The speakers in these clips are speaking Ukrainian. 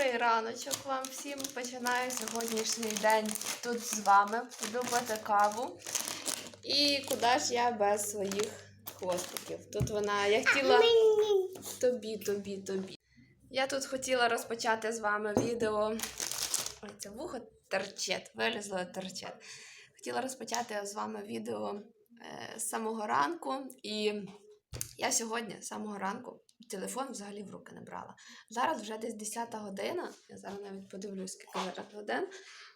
Добрий раночок вам всім. Починаю сьогоднішній день тут з вами. Пити каву. І куди ж я без своїх хвостиків? Тут вона, я хотіла тобі, тобі, тобі. Я тут хотіла розпочати з вами відео. Ой, це вухо терчет, вилізло терчет. Хотіла розпочати з вами відео е, з самого ранку. І я сьогодні з самого ранку телефон взагалі в руки не брала. Зараз вже десь 10 година. Я зараз навіть подивлюсь, скільки зараз годин.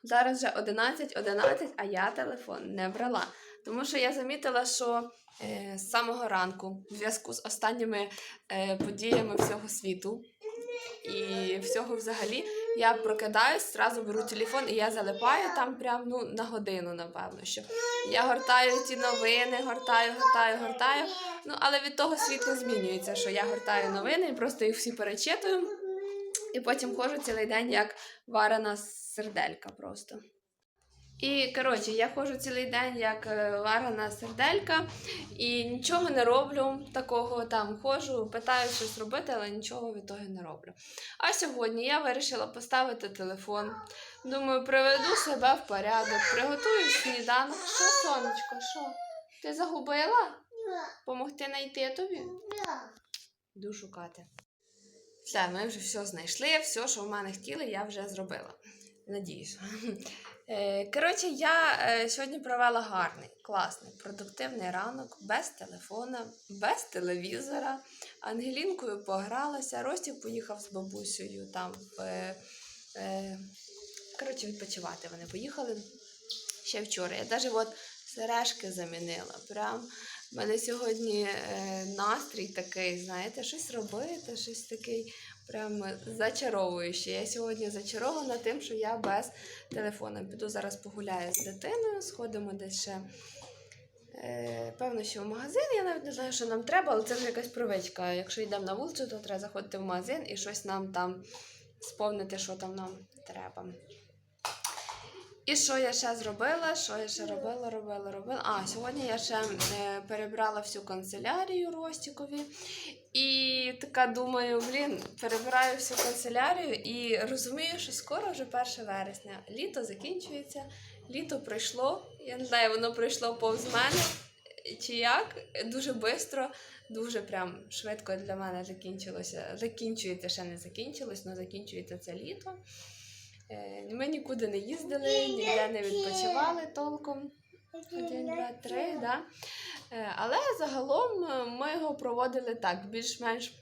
Зараз вже 11, 11, а я телефон не брала. Тому що я замітила, що е, з самого ранку, в зв'язку з останніми е, подіями всього світу і всього взагалі, я прокидаюсь, зразу беру телефон і я залипаю там прям ну, на годину, напевно. що Я гортаю ті новини, гортаю, гортаю, гортаю. Ну, але від того світ не змінюється, що я гортаю новини і просто їх всі перечитую. І потім ходжу цілий день як варена серделька просто. І коротше, я ходжу цілий день як е, варена серделька і нічого не роблю такого там ходжу, питаю щось робити, але нічого від того не роблю. А сьогодні я вирішила поставити телефон. Думаю, приведу себе в порядок, приготую сніданок. Що, сонечко, що? Ти загубила? Помогти знайти тобі? Йду шукати. Все, ми вже все знайшли, все, що в мене хотіли, я вже зробила. Надіюсь. Е, Коротше, я е, сьогодні провела гарний, класний, продуктивний ранок, без телефона, без телевізора. Ангелінкою погралася. Ростік поїхав з бабусею там е, Коротше, відпочивати вони поїхали ще вчора. Я навіть от сережки замінила. Прям в мене сьогодні настрій такий, знаєте, щось робити, щось такий прям зачаровуючий. Я сьогодні зачарована тим, що я без телефона. Піду зараз погуляю з дитиною, сходимо десь ще. Е, певно, що в магазин, я навіть не знаю, що нам треба, але це вже якась привичка. Якщо йдемо на вулицю, то треба заходити в магазин і щось нам там сповнити, що там нам треба. І що я ще зробила? Що я ще робила, робила, робила? А, сьогодні я ще е, перебрала всю канцелярію Ростікові. І така думаю, блін, перебираю всю канцелярію і розумію, що скоро вже 1 вересня. Літо закінчується, літо пройшло. Я не знаю, воно пройшло повз мене. Чи як? Дуже швидко, дуже прям швидко для мене закінчилося. Закінчується, ще не закінчилось, але закінчується це літо. Е, Ми нікуди не їздили, ніде не відпочивали толком. Один, два, три, да? Е, Але загалом е, ми його проводили так, більш-менш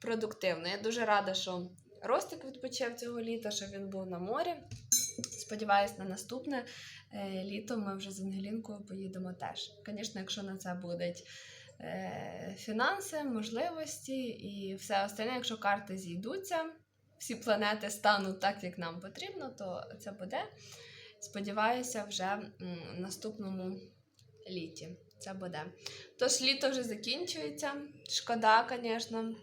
продуктивно. Я дуже рада, що Ростик відпочив цього літа, що він був на морі. Сподіваюсь, на наступне літо ми вже з Ангелінкою поїдемо теж. Звісно, якщо на це будуть фінанси, можливості і все остальне, якщо карти зійдуться, всі планети стануть так, як нам потрібно, то це буде. Сподіваюся, вже в наступному літі це буде. Тож літо вже закінчується. Шкода, звісно,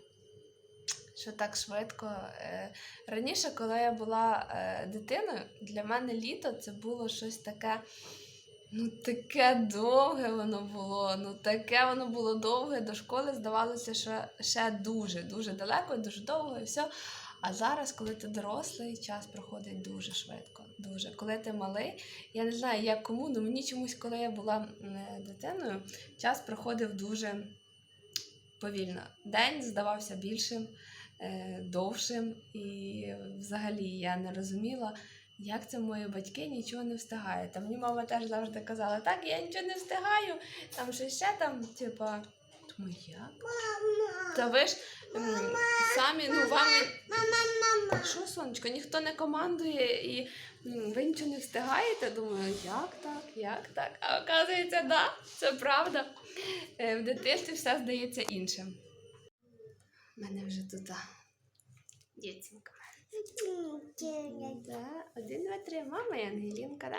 що так швидко. Е, Раніше, коли я була е, дитиною, для мене літо це було щось таке. Ну, таке довге воно було. Ну, таке воно було довге. До школи здавалося, що ще дуже, дуже далеко, дуже довго і все. А зараз, коли ти дорослий, час проходить дуже швидко. Дуже. Коли ти малий, я не знаю, як кому, але мені чомусь, коли я була дитиною, час проходив дуже повільно. День здавався більшим, е, довшим, і взагалі я не розуміла, як це мої батьки нічого не встигають. Там мені мама теж завжди казала, так, я нічого не встигаю, там щось ще там, типа. Думаю, як? Та ви ж м, самі, ну вам. Що, сонечко, ніхто не командує і ви нічого не встигаєте. Думаю, як так, як так? А оказується, да, це правда. Е, В дитинстві все здається іншим. У мене вже тут дівчинка. Да. Один, два, три. Мама і Ангелінка, да?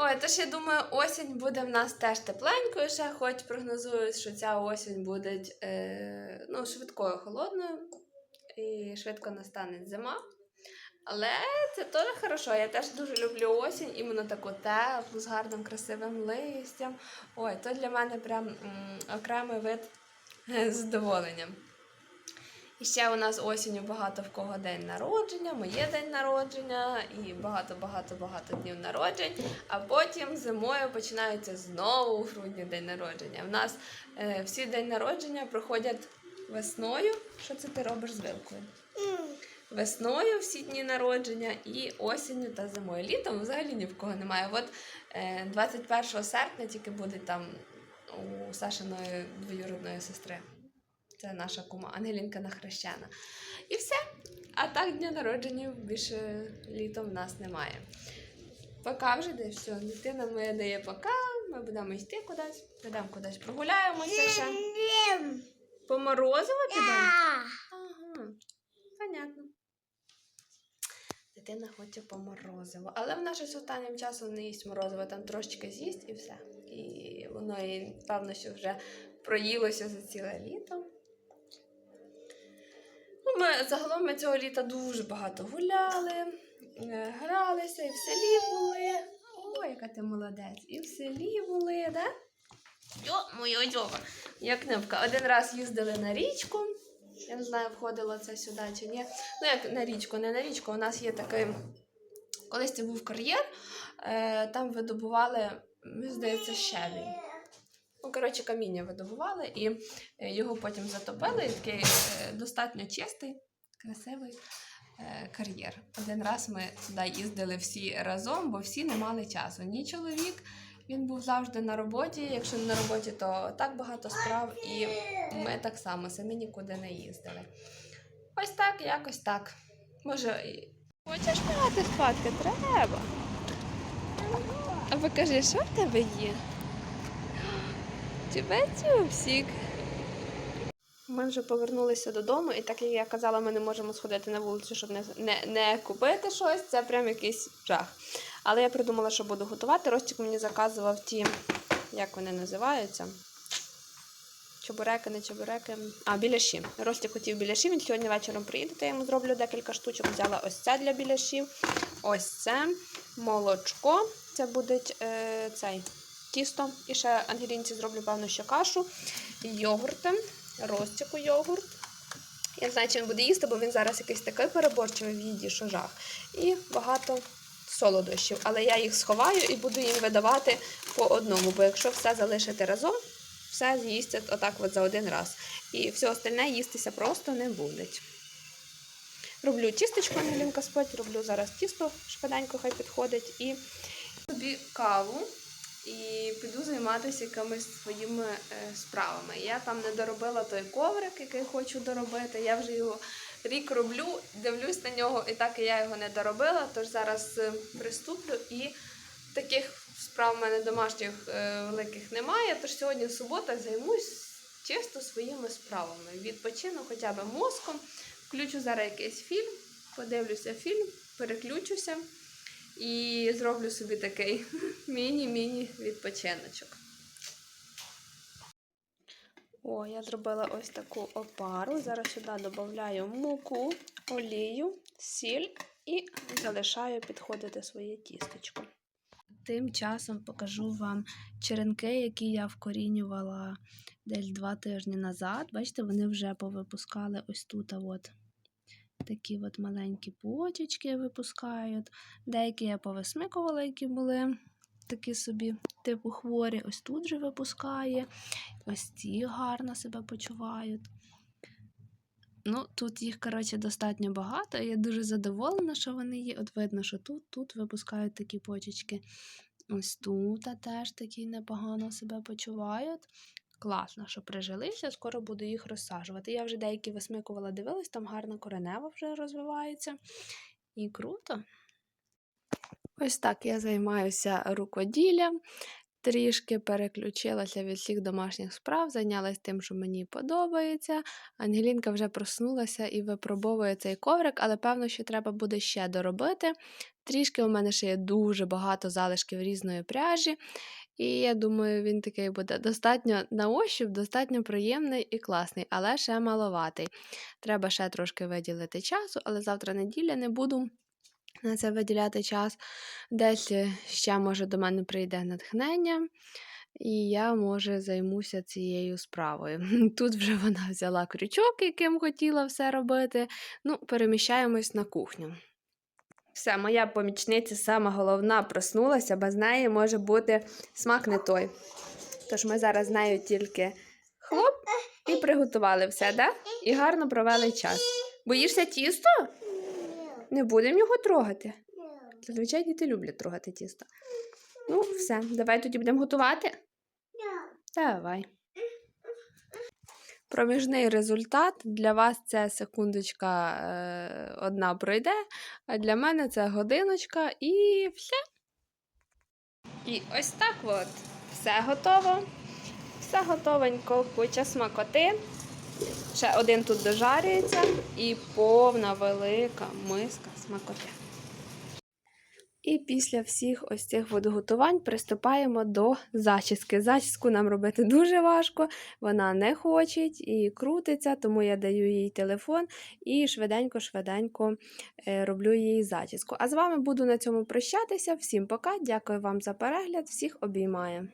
Ой, тож я думаю, осінь буде в нас теж тепленькою ще, хоч прогнозують, що ця осінь буде е, ну, швидкою холодною і швидко настане зима. Але це теж хорошо. Я теж дуже люблю осінь, іменно таку теплу, з гарним красивим листям. Ой, то для мене прям м, окремий вид е, задоволення. І ще у нас осінню багато в кого день народження, моє день народження і багато-багато-багато днів народжень. А потім зимою починається знову у грудні день народження. У нас е, всі день народження проходять весною. Що це ти робиш з вилкою? Весною всі дні народження і осінню та зимою. Літом взагалі ні в кого немає. От е, 21 серпня тільки буде там у Сашиної двоюродної сестри. Це наша кума Ангелінка Нахрещена. І все. А так дня народження більше літом в нас немає. Пока вже десь все. Дитина моя дає пока. Ми будемо йти кудись, підемо кудись прогуляємося ще. По морозиво підемо? Ага, понятно. Дитина хоче по морозиво. Але вона щось останнім часом не їсть морозиво, там трошечки з'їсть і все. І воно їй, певно, що вже проїлося за ціле літо. Ми загалом ми цього літа дуже багато гуляли, е, гралися, і в селі були. Ой, яка ти молодець. І в селі були, да? Йо, моя йова. Як кнопка. Один раз їздили на річку. Я не знаю, входило це сюди чи ні. Ну, як на річку, не на річку. У нас є такий. Колись це був кар'єр, е, там видобували, мені здається, щебінь. Ну, коротше, каміння видобували і е, його потім затопили. І такий е, достатньо чистий, красивий е, кар'єр. Один раз ми туди їздили всі разом, бо всі не мали часу. Ні чоловік, він був завжди на роботі. Якщо не на роботі, то так багато справ, і ми так само самі нікуди не їздили. Ось так, якось так. Може, хочеш грати спадки? Треба. А покажи, що в тебе є? Тебе цюпсік. Ми вже повернулися додому, і так як я казала, ми не можемо сходити на вулицю, щоб не, не, не купити щось. Це прям якийсь жах. Але я придумала, що буду готувати. Ростик мені заказував ті, як вони називаються. Чебуреки, не чебуреки. А, біляші. Ростик хотів біляші, він сьогодні вечором приїде, то я йому зроблю декілька штучок. Взяла ось це для біляшів. Ось це молочко. Це буде е, цей тісто. І ще Ангелінці зроблю, певно, ще кашу. Йогурти. Ростику йогурт. Я не знаю, чи він буде їсти, бо він зараз якийсь такий переборчивий в їді, що жах. І багато солодощів. Але я їх сховаю і буду їм видавати по одному, бо якщо все залишити разом, все з'їсться отак от за один раз. І все остальне їстися просто не буде. Роблю тістечко, Ангелінка спить, роблю зараз тісто, швиденько хай підходить. І собі каву і піду займатися якимись своїми е, справами. Я там не доробила той коврик, який хочу доробити. Я вже його рік роблю, дивлюсь на нього, і так і я його не доробила. Тож зараз е, приступлю і таких справ в мене домашніх е, великих немає. Тож сьогодні субота займусь чисто своїми справами. Відпочину хоча б мозком, включу зараз якийсь фільм, подивлюся фільм, переключуся і зроблю собі такий міні-міні відпочиночок. О, я зробила ось таку опару. Зараз сюди додаю муку, олію, сіль і залишаю підходити своє тістечко. Тим часом покажу вам черенки, які я вкорінювала десь два тижні назад. Бачите, вони вже повипускали ось тут. а От. Такі от маленькі почечки випускають. Деякі я повисмикувала, які були такі собі, типу хворі. Ось тут же випускає. Ось ці гарно себе почувають. Ну, тут їх, коротше, достатньо багато. Я дуже задоволена, що вони є. От видно, що тут, тут випускають такі почечки. Ось тут а теж такі непогано себе почувають. Класно, що прижилися, скоро буду їх розсаджувати. Я вже деякі висмикувала, дивилась, там гарна коренева вже розвивається. І круто. Ось так я займаюся рукоділлям. Трішки переключилася від всіх домашніх справ, зайнялася тим, що мені подобається. Ангелінка вже проснулася і випробовує цей коврик, але певно, що треба буде ще доробити. Трішки у мене ще є дуже багато залишків різної пряжі. І я думаю, він такий буде достатньо на ощуп, достатньо приємний і класний, але ще маловатий. Треба ще трошки виділити часу, але завтра неділя не буду на це виділяти час. Десь е, ще, може, до мене прийде натхнення. і я, може, займуся цією справою. Тут вже вона взяла крючок, яким хотіла все робити. Ну, переміщаємось на кухню. Все, моя помічниця сама головна проснулася, без неї може бути смак не той. Тож ми зараз з нею тільки хлоп і приготували все, да? І гарно провели час. Боїшся тісто? Не будемо його трогати. Зазвичай діти люблять трогати тісто. Ну, все, давай тоді будемо готувати. Давай. Проміжний результат для вас це секундочка е, одна пройде, а для мене це годиночка і все. І ось так от. Все готово. Все готовенько, куча смакоти. Ще один тут дожарюється і повна велика миска смакоти. І після всіх ось цих водоготувань приступаємо до зачіски. Зачіску нам робити дуже важко, вона не хоче і крутиться, тому я даю їй телефон і швиденько-швиденько е, роблю їй зачіску. А з вами буду на цьому прощатися. Всім пока, дякую вам за перегляд, всіх обіймаю.